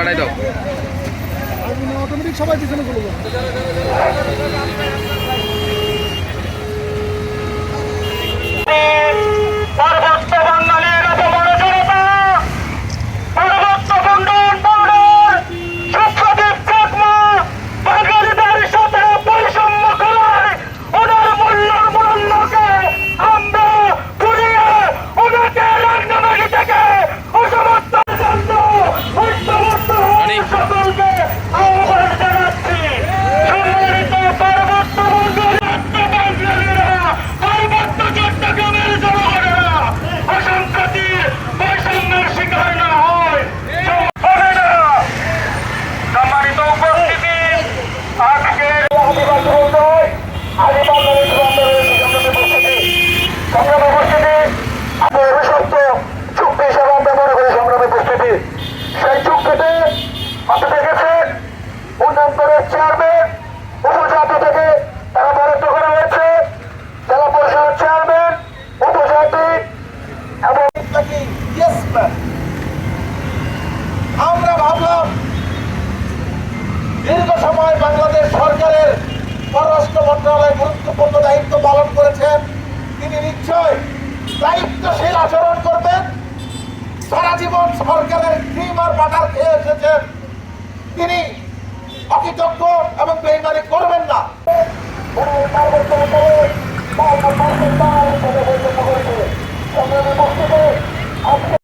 পাঠাই দাও। অটোমেটিক সবাই পিছনে চলে যাবে। আমরা ভাবলাম, দীর্ঘ সময় বাংলাদেশ সরকারের পররাষ্ট্র মন্ত্রণালয় গুরুত্বপূর্ণ দায়িত্ব পালন করেছেন। তিনি নিশ্চয় দায়িত্বশীল আচরণ করবেন। সারা জীবন সরকারের ক্রিম আর বাটার খেয়ে এসেছেন। তিনি অকৃতজ্ঞ এবং বেইমানি করবেন না।